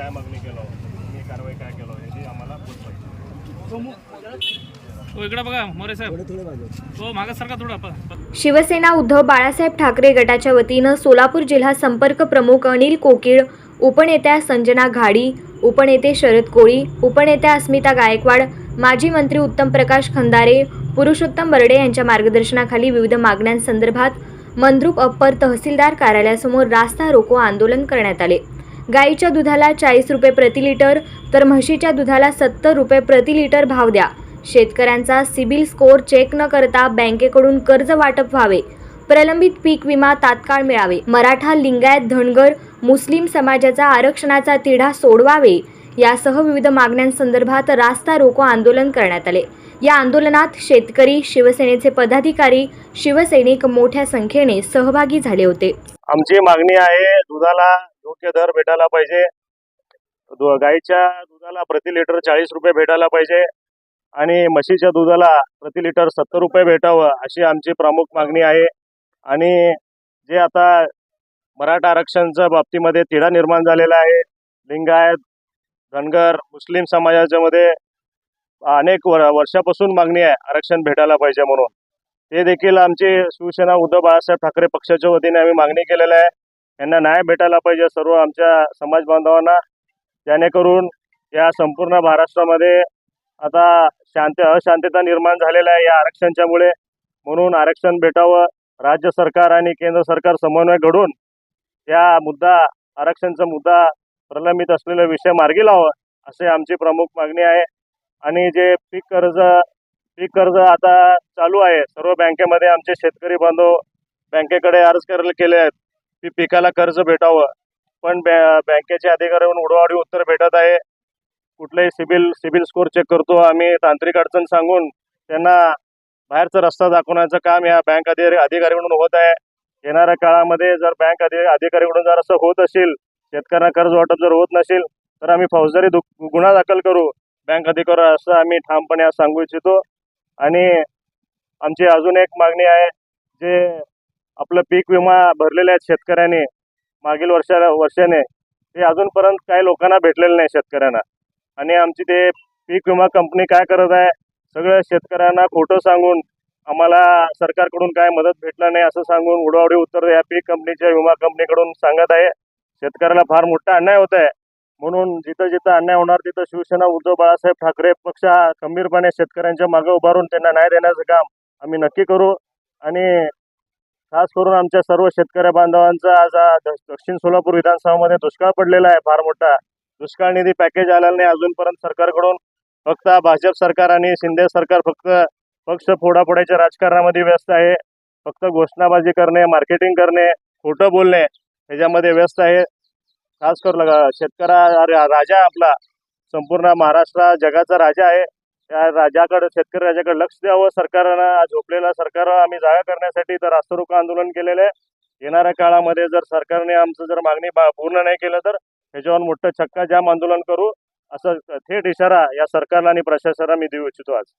काय मागणी केलं? मी कारवाई काय केलं? याची आम्हाला बोलतो इकडे बघा मोरे साहेब. मागा. सारखा थोडा प- शिवसेना उद्धव बाळासाहेब ठाकरे गटाच्या वतीनं सोलापूर जिल्हा संपर्क प्रमुख अनिल कोकीळ उपनेत्या संजना घाडी उपनेते शरद कोळी उपनेत्या अस्मिता गायकवाड माजी मंत्री उत्तम प्रकाश खंदारे पुरुषोत्तम बर्डे यांच्या मार्गदर्शनाखाली विविध मागण्यांसंदर्भात मंद्रुप अप्पर तहसीलदार कार्यालयासमोर रास्ता रोको आंदोलन करण्यात आले. गाईच्या दुधाला चाळीस रुपये प्रति लिटर तर म्हशीच्या दुधाला सत्तर रुपये प्रति लिटर भाव द्या. शेतकऱ्यांचा सिबिल स्कोअर चेक न करता बँकेकडून कर्ज वाटप व्हावे. प्रलंबित पीक विमा तात्काळ मिळावे. मराठा लिंगायत धनगर मुस्लिम समाजाचा आरक्षणाचा तिढा सोडवावे. यासह विविध मागण्यांसंदर्भात रास्ता रोको आंदोलन करण्यात आले. या आंदोलनात शेतकरी शिवसेनेचे पदाधिकारी शिवसैनिक मोठ्या संख्येने सहभागी झाले होते. आमची मागणी आहे दुधाला योग्य दर भेटायला पाहिजे. दु- गाईच्या दुधाला प्रति लिटर चाळीस रुपये भेटायला पाहिजे. आणि म्हशीच्या दुधाला प्रति लिटर सत्तर रुपये भेटावं अशी आमची प्रमुख मागणी आहे. आणि जे आता मराठा आरक्षणच्या बाबतीमध्ये तिढा निर्माण झालेला आहे. लिंगायत धनगर मुस्लिम समाजाच्या मध्ये अनेक वर्षापासून मागणी आहे आरक्षण भेटायला पाहिजे म्हणून. ते देखील आमची शिवसेना उद्धव बाळासाहेब ठाकरे पक्षाच्या वतीने आम्ही मागणी केलेली आहे. यांना न्याय भेटायला पाहिजे सर्व आमच्या समाज बांधवांना. जेणेकरून या संपूर्ण महाराष्ट्रामध्ये आता शांत अशांतता निर्माण झालेला आहे या आरक्षणच्यामुळे. म्हणून आरक्षण भेटावं राज्य सरकार आणि केंद्र सरकार समन्वय घडून या मुद्दा आरक्षणचा मुद्दा प्रलंबित असलेला विषय मार्गी लावं असे आमची प्रमुख मागणी आहे. आणि जे पीक कर्ज पीक कर्ज आता चालू आहे सर्व बँकेमध्ये आमचे शेतकरी बांधव बँकेकडे अर्ज कर केले आहेत. की पिकाला कर्ज भेटावं. पण बॅ बँकेचे अधिकारी उडवाडी उत्तर भेटत आहे. कुठलंही सिबिल सिबिल स्कोअर चेक करतो. आम्ही तांत्रिक अडचण सांगून त्यांना बाहेरचा रस्ता दाखवण्याचं काम या बँक अधिकारी अधिकाऱ्याकडून होत आहे. येणाऱ्या काळामध्ये जर बँक अधि अधिकाऱ्याकडून जर असं होत असेल शेतकऱ्यांना कर्ज वाटप जर होत नसेल तर आम्ही फौजदारी गुन्हा दाखल करू. बँक अधिकारी असं आम्ही ठामपणे सांगू इच्छितो. आणि आमची अजून एक मागणी आहे जे आपलं पीक विमा भरलेले आहेत शेतकऱ्याने मागील वर्षा वर्षाने ते अजूनपर्यंत काही लोकांना भेटलेलं नाही शेतकऱ्यांना. आणि आमची ते पीक विमा कंपनी काय करत आहे सगळ्या शेतकऱ्यांना खोटं सांगून आम्हाला सरकारकडून काय मदत भेटलं नाही असं सांगून उडावडी उत्तर या पीक कंपनीच्या विमा कंपनीकडून सांगत आहे. शेतकऱ्याला फार मोठा अन्याय होत आहे. म्हणून जिथं जिथं अन्याय होणार तिथं शिवसेना उद्धव बाळासाहेब ठाकरे पक्ष हा खंबीरपणे शेतकऱ्यांच्या मागे उभारून त्यांना न्याय देण्याचं काम आम्ही नक्की करू. आणि खास करून आमच्या सर्व शेतकरी बांधवांचा आज द- दक्षिण सोलापूर विधानसभामध्ये दुष्काळ पडलेला आहे फार मोठा. दुष्काळ निधी पॅकेज आलेला नाही अजूनपर्यंत सरकारकडून. फक्त भाजप सरकार आणि शिंदे सरकार फक्त पक्ष फोडाफोडाच्या राजकारणामध्ये व्यस्त आहे. फक्त घोषणाबाजी करणे मार्केटिंग करणे खोटं बोलणे ह्याच्यामध्ये व्यस्त आहे. खास करून शेतकरा राजा आपला. संपूर्ण महाराष्ट्र जगाचा राजा आहे. त्या राजाकडे शेतकरी राजाकडे लक्ष द्यावं. सरकारनं आज झोपलेला सरकार आम्ही जागा करण्यासाठी तर रास्तारोको आंदोलन केलेलं आहे. येणाऱ्या काळामध्ये जर सरकारने आमचं जर मागणी बा- पूर्ण नाही केलं तर त्याच्यावर मोठं छक्का जाम आंदोलन करू असं थेट इशारा या सरकारला आणि प्रशासनाला मी देऊ इच्छितो आज.